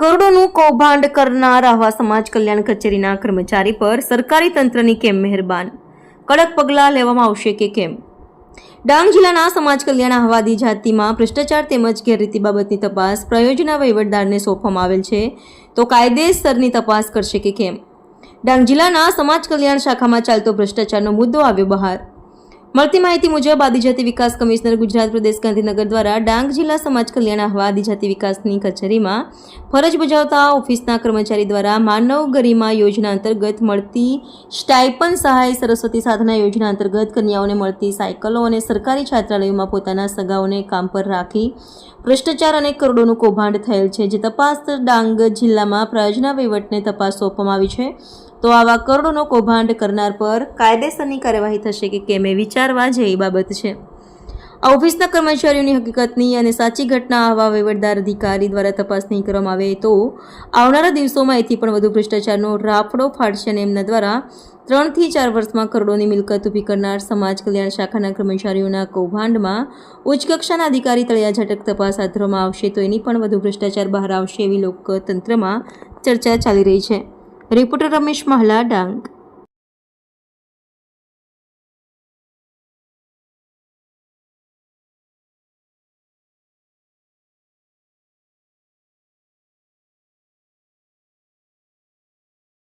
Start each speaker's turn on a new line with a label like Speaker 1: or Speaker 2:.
Speaker 1: કરોડોનું કૌભાંડ કરનાર આવા સમાજ કલ્યાણ કચેરીના કર્મચારી પર સરકારી તંત્રની કેમ મહેરબાન? કડક પગલાં લેવામાં આવશે કે કેમ? ડાંગ જિલ્લાના સમાજ કલ્યાણ આહવાદી જાતિમાં ભ્રષ્ટાચાર તેમજ ગેરરીતિ બાબતની તપાસ પ્રયોજના વહીવટદારને સોંપવામાં આવેલ છે, તો કાયદેસરની તપાસ કરશે કે કેમ? ડાંગ જિલ્લાના સમાજ કલ્યાણ શાખામાં ચાલતો ભ્રષ્ટાચારનો મુદ્દો આવ્યો બહાર. મળતી માહિતી મુજબ, આદિજાતિ વિકાસ કમિશનર ગુજરાત પ્રદેશ ગાંધીનગર દ્વારા ડાંગ જિલ્લા સમાજ કલ્યાણ આહવા આદિજાતિ વિકાસની કચેરીમાં ફરજ બજાવતા ઓફિસના કર્મચારી દ્વારા માનવ ગરિમા યોજના અંતર્ગત મળતી સ્ટાઇપન સહાય સરસ્વતી સાધના યોજના અંતર્ગત કન્યાઓને મળતી સાયકલો અને સરકારી છાત્રાલયોમાં પોતાના સગાઓને કામ પર રાખી ભ્રષ્ટાચાર અને કરોડોનું કૌભાંડ થયેલ છે. જે તપાસ ડાંગ જિલ્લામાં પ્રયોજના વહીવટને તપાસ સોંપવામાં આવી છે. તો આવા કરોડોનો કૌભાંડ કરનાર પર કાયદેસરની કાર્યવાહી થશે કે કેમ એ વિચારવા જેવી બાબત છે. આ ઓફિસના કર્મચારીઓની હકીકતની અને સાચી ઘટના આવા વહીવટદાર અધિકારી દ્વારા તપાસ નહીં કરવામાં આવે તો આવનારા દિવસોમાં એથી પણ વધુ ભ્રષ્ટાચારનો રાફડો ફાટશે અને એમના દ્વારા ત્રણથી ચાર વર્ષમાં કરોડોની મિલકત ઊભી કરનાર સમાજ કલ્યાણ શાખાના કર્મચારીઓના કૌભાંડમાં ઉચ્ચ કક્ષાના અધિકારી તળિયા ઝટક તપાસ હાથ ધરવામાં આવશે તો એની પણ વધુ ભ્રષ્ટાચાર બહાર આવશે એવી લોકતંત્રમાં ચર્ચા ચાલી રહી છે. રિપોર્ટર રમેશ મહલા ડાંગ